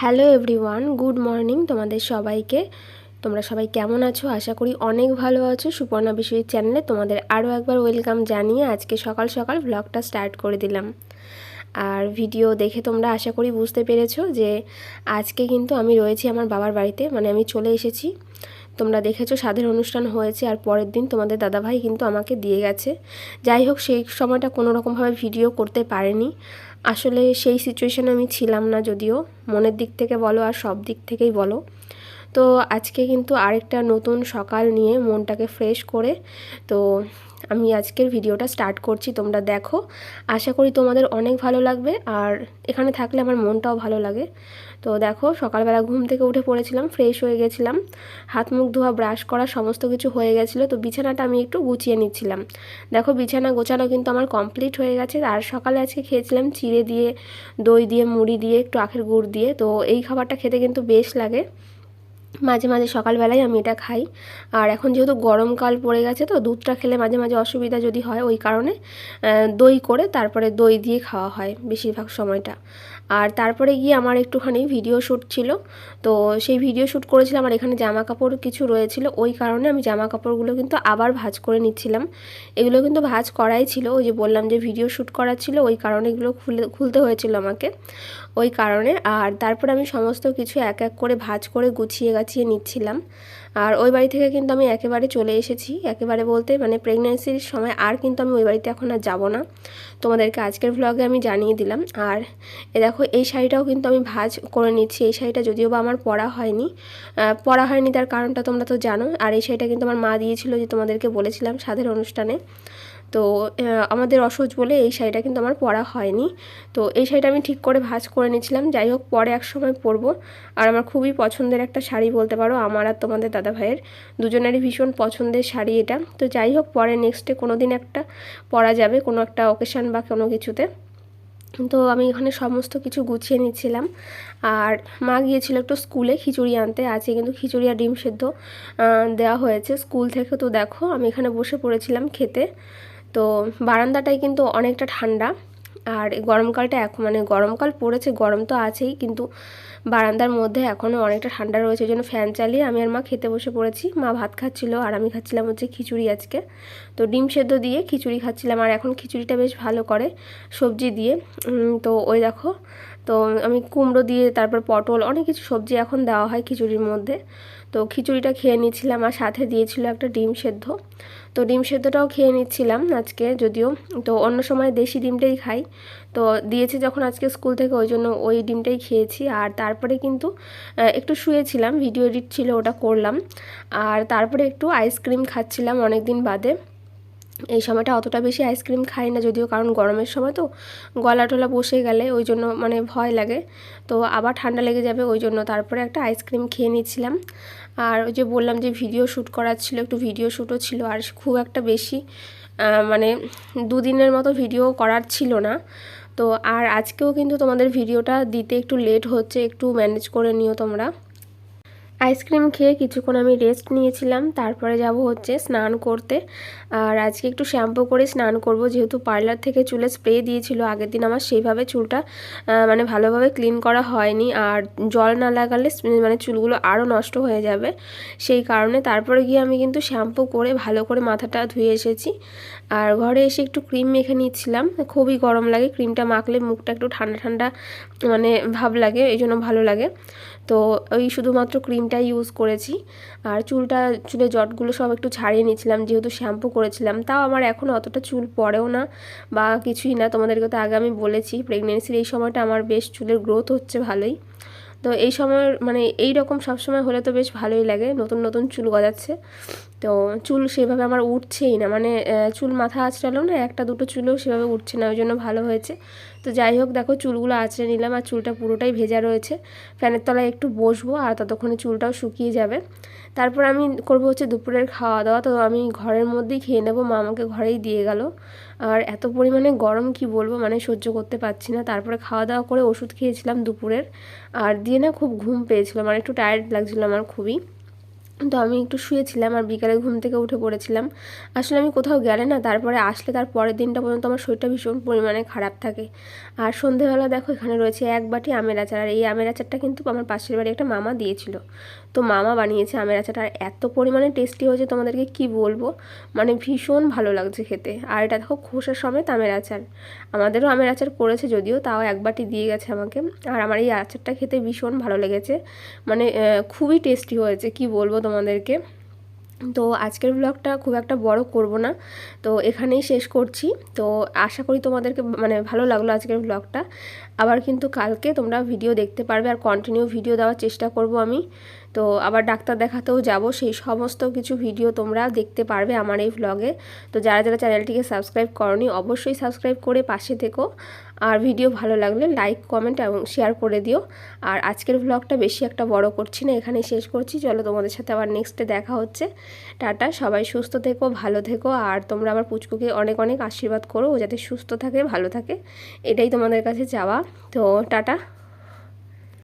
Hello everyone, good morning তোমাদের সবাইকে। তোমরা সবাই কেমন আছো? আশা করি অনেক ভালো আছো। সুপর্ণা বিষয়ের চ্যানেলে তোমাদের আরও একবার ওয়েলকাম জানিয়ে আজকে সকাল সকাল ব্লগটা স্টার্ট করে দিলাম। আর ভিডিও দেখে তোমরা আশা করি বুঝতে পেরেছ যে আজকে কিন্তু আমি রয়েছি আমার বাবার বাড়িতে। মানে আমি চলে এসেছি। তোমরা দেখেছ স্বাধীন অনুষ্ঠান হয়েছে আর পরের দিন তোমাদের দাদাভাই কিন্তু আমাকে দিয়ে গেছে। যাই হোক, সেই সময়টা কোনো রকমভাবে ভিডিও করতে পারেনি। আসলে সেই সিচুয়েশানে আমি ছিলাম না যদিও। মনের দিক থেকে বলো আর সব দিক থেকেই বলো। তো আজকে কিন্তু আরেকটা নতুন সকাল নিয়ে মনটাকে ফ্রেশ করে, তো আমি আজকের ভিডিওটা স্টার্ট করছি, তোমরা দেখো। আশা করি তোমাদের অনেক ভালো লাগবে, আর এখানে থাকলে আমার মনটাও ভালো লাগে। তো দেখো, সকালবেলা ঘুম থেকে উঠে পড়েছিলাম ফ্রেশ হয়ে গেছিলাম। হাত মুখ ধোয়া ব্রাশ করা, সমস্ত কিছু হয়ে গেছিল, তো বিছানাটা আমি একটু গুছিয়ে নিচ্ছিলাম। দেখো, বিছানা গোছানো কিন্তু আমার কমপ্লিট হয়ে গেছে, আর সকালে আজকে খেয়েছিলাম চিড়ে দিয়ে, দই দিয়ে, মুড়ি দিয়ে, একটু আখের গুড় দিয়ে, তো এই খাবারটা খেতে কিন্তু বেশ লাগে। মাঝে মাঝে সকালবেলায় আমি এটা খাই। আর এখন যেহেতু গরমকাল পড়ে গেছে তো দুধটা খেলে মাঝে মাঝে অসুবিধা যদি হয় ওই কারণে দই করে তারপরে দই দিয়ে খাওয়া হয় বেশিরভাগ সময়টা। আর তারপরে গিয়ে আমার একটুখানি ভিডিও শ্যুট ছিল, তো সেই ভিডিও শ্যুট করেছিলাম আর এখানে জামা কাপড় কিছু রয়েছিল, ওই কারণে আমি জামা কাপড়গুলো কিন্তু আবার ভাজ করে নিচ্ছিলাম। এগুলো কিন্তু ভাজ করাই ছিল, ওই যে বললাম যে ভিডিও শ্যুট করা ছিল, ওই কারণে এগুলো খুলে, খুলতে হয়েছিল আমাকে। ওই কারণে, আর তারপর আমি সমস্ত কিছু এক এক করে ভাজ করে গুছিয়ে গাছিয়ে নিচ্ছিলাম। আর ওই বাড়ি থেকে কিন্তু আমি একেবারে চলে এসেছি। একেবারে বলতে মানে প্রেগনেন্সির সময় আর কিন্তু আমি ওই বাড়িতে এখন আর যাব না। তোমাদেরকে আজকের ভ্লগে আমি জানিয়ে দিলাম। আর এ দেখো, এই শাড়িটাও কিন্তু আমি ভাজ করে নিচ্ছি। এই শাড়িটা যদিও বা আমার পরা হয়নি পরা হয়নি তার কারণটা তোমরা তো জানো। আর এই শাড়িটা কিন্তু আমার মা দিয়েছিল যে তোমাদেরকে বলেছিলাম সাধের অনুষ্ঠানে। তো আমাদের অসহজ বলে এই শাড়িটা কিন্তু আমার পরা হয়নি। তো, এই শাড়িটা আমি ঠিক করে ভাজ করে নিয়েছিলাম। যাই হোক, পরে এক সময় পরবো। আর আমার খুবই পছন্দের একটা শাড়ি বলতে পারো, আমার আর তোমাদের দাদা ভাইয়ের দুজনেরই ভীষণ পছন্দের শাড়ি এটা। তো, যাই হোক, পরে নেক্সটে কোনো দিন একটা পরা যাবে, কোনো একটা অকেশান বা কোনো কিছুতে। তো, আমি এখানে সমস্ত কিছু গুছিয়ে নিচ্ছিলাম। আর মা গিয়েছিল একটু স্কুলে খিচুড়ি আনতে। আছে কিন্তু খিচুড়ি আর ডিম সেদ্ধ দেওয়া হয়েছে। স্কুল থেকে তো দেখো, আমি এখানে বসে পড়েছিলাম খেতে। তো বারান্দাটাই কিন্তু অনেকটা ঠান্ডা। আর গরমকালটা এখন মানে গরমকাল পড়েছে, গরম তো আছেই, কিন্তু বারান্দার মধ্যে এখনও অনেকটা ঠান্ডা রয়েছে, ওই জন্য ফ্যান চালিয়ে আমি আর মা খেতে বসে পড়েছি। মা ভাত খাচ্ছিল আর আমি খাচ্ছিলাম হচ্ছে খিচুড়ি আজকে। তো ডিম সেদ্ধ দিয়ে খিচুড়ি খাচ্ছিলাম, আর এখন খিচুড়িটা বেশ ভালো করে সবজি দিয়ে। তো ওই দেখো তো আমি কুমড়ো দিয়ে তারপর পটল, অনেক কিছু সবজি এখন দেওয়া হয় খিচুড়ির মধ্যে। তো খিচুড়িটা খেয়ে নিচ্ছিলাম আর সাথে দিয়েছিল একটা ডিম সেদ্ধ। তো ডিম সেদ্ধটাও খেয়ে নিচ্ছিলাম আজকে যদিও। তো অন্য সময় দেশি ডিমটাই খাই। তো দিয়েছে যখন আজকে স্কুল থেকে, ওই জন্য ওই ডিমটাই খেয়েছি। আর তারপরে কিন্তু একটু শুয়েছিলাম, ভিডিও এডিট ছিল, ওটা করলাম। আর তারপরে একটু আইসক্রিম খাচ্ছিলাম অনেক দিন বাদে। এই সময়টা অতটা বেশি আইসক্রিম খাই না, যদিও কারণ গরমের সময় তো গলা টলা বসে গেলে ওই জন্য মানে ভয় লাগে। তো আবার ঠান্ডা লেগে যাবে ওই জন্য তারপরে একটা আইসক্রিম খেয়ে নিচ্ছিলাম। আর ওই যে বললাম যে ভিডিও শ্যুট করার ছিল, একটু ভিডিও শ্যুটও ছিল, আর খুব একটা বেশি মানে দুদিনের মতো ভিডিও করার ছিল না। তো আর আজকেও কিন্তু তোমাদের ভিডিওটা দিতে একটু লেট হচ্ছে, একটু ম্যানেজ করে নিও তোমরা। আইসক্রিম খেয়ে কিছুক্ষণ আমি রেস্ট নিয়েছিলাম, তারপরে যাব হচ্ছে স্নান করতে। আর আজকে একটু শ্যাম্পু করে স্নান করব, যেহেতু পার্লার থেকে চুলে স্প্রে দিয়েছিল, আগের দিন আমার সেইভাবে চুলটা মানে ভালোভাবে ক্লিন করা হয়নি। আর জল না লাগালে মানে চুলগুলো আরও নষ্ট হয়ে যাবে। সেই কারণে তারপরে গিয়ে আমি কিন্তু শ্যাম্পু করে ভালো করে মাথাটা ধুয়ে এসেছি। আর ঘরে এসে একটু ক্রিম মেখে নিচ্ছিলাম। খুবই গরম লাগে, ক্রিমটা মাখলে মুখটা একটু ঠান্ডা ঠান্ডা মানে ভাব লাগে এই জন্য ভালো লাগে। তো ওই শুধুমাত্র ক্রিমটাই ইউজ করেছি। আর চুলটা চুলে জটগুলো সব একটু ছাড়িয়ে নিয়েছিলাম, যেহেতু শ্যাম্পু করেছিলাম। তাও আমার এখন অতটা চুল পড়েও না বা কিছুই না। তোমাদেরকে তো আগে আমি বলেছি প্রেগনেন্সির এই সময়টা আমার বেশ চুলের গ্রোথ হচ্ছে ভালোই। তো এই সময় মানে এই রকম সবসময় হলে তো বেশ ভালোই লাগে। নতুন নতুন চুল গজাচ্ছে। তো চুল সেভাবে আমার উঠছেই না। মানে চুল মাথা আঁচড়ালো না একটা দুটো চুলও সেভাবে উঠছে না, ওই জন্য ভালো হয়েছে। তো যাই হোক, দেখো চুলগুলো আঁচড়ে নিলাম আর চুলটা পুরোটাই ভেজা রয়েছে। ফ্যানের তলায় একটু বসবো আর ততক্ষণে চুলটাও শুকিয়ে যাবে। তারপর আমি করব হচ্ছে দুপুরের খাওয়া দাওয়া তো আমি ঘরের মধ্যেই খেয়ে নেব। মা আমাকে ঘরেই দিয়ে গেল। আর এত পরিমাণে গরম কি বলব মানে সহ্য করতে পারছি না। তারপরে খাওয়া দাওয়া করে ওষুধ খেয়েছিলাম দুপুরের। আর দিয়ে না খুব ঘুম পেয়েছিলাম আর একটু টায়ার্ড লাগছিল আমার খুবই। তো আমি একটু শুয়েছিলাম আর বিকালে ঘুম থেকে উঠে পড়েছিলাম। আসলে আমি কোথাও গেলে না, তারপরে আসলে তার পরের দিনটা পর্যন্ত আমার শরীরটা ভীষণ পরিমাণে খারাপ থাকে। আর সন্ধেবেলা দেখো এখানে রয়েছে এক বাটি আমের আচার, আর এই আমের আচারটা কিন্তু আমার পাশের বাড়ি একটা মামা দিয়েছিল। তো মামা বানিয়েছে আমের আচারটা, আর এত পরিমাণে টেস্টি হয়েছে তোমাদেরকে কি বলব? মানে ভীষণ ভালো লাগছে খেতে। আর এটা দেখো খোসা সমেত আমের আচার। আমাদেরও আমের আচার করেছে যদিও, তাও এক বাটি দিয়ে গেছে আমাকে। আর আমার এই আচারটা খেতে ভীষণ ভালো লেগেছে। মানে খুবই টেস্টি হয়েছে, কি বলব তোমাদেরকে। তো আজকের ব্লগটা খুব একটা বড় করব না। তো এখানেই শেষ করছি। তো আশা করি তোমাদেরকে মানে ভালো লাগল আজকের ব্লগটা আবার কিন্তু কালকে তোমরা ভিডিও দেখতে পারবে আর কন্টিনিউ ভিডিও দেওয়ার চেষ্টা করব আমি। তো আবার ডাক্তার দেখাতেও যাব। সেই সমস্ত কিছু ভিডিও তোমরা দেখতে পারবে আমার এই ভ্লগে তো যারা যারা চ্যানেলটিকে সাবস্ক্রাইব করনি, অবশ্যই সাবস্ক্রাইব করে পাশে থেকো। আর ভিডিও ভালো লাগলে লাইক কমেন্ট এবং শেয়ার করে দিও। আর আজকের ভ্লগটা বেশি একটা বড় করছি না, এখানেই শেষ করছি। চলো তোমাদের সাথে আবার নেক্সটে দেখা হচ্ছে। টাটা, সবাই সুস্থ থেকো, ভালো থেকো। আর তোমরা আমার পুচকুকে অনেক অনেক আশীর্বাদ করো, ও যাতে সুস্থ থাকে, ভালো থাকে। এটাই তোমাদের কাছে চাওয়া। তো টাটা।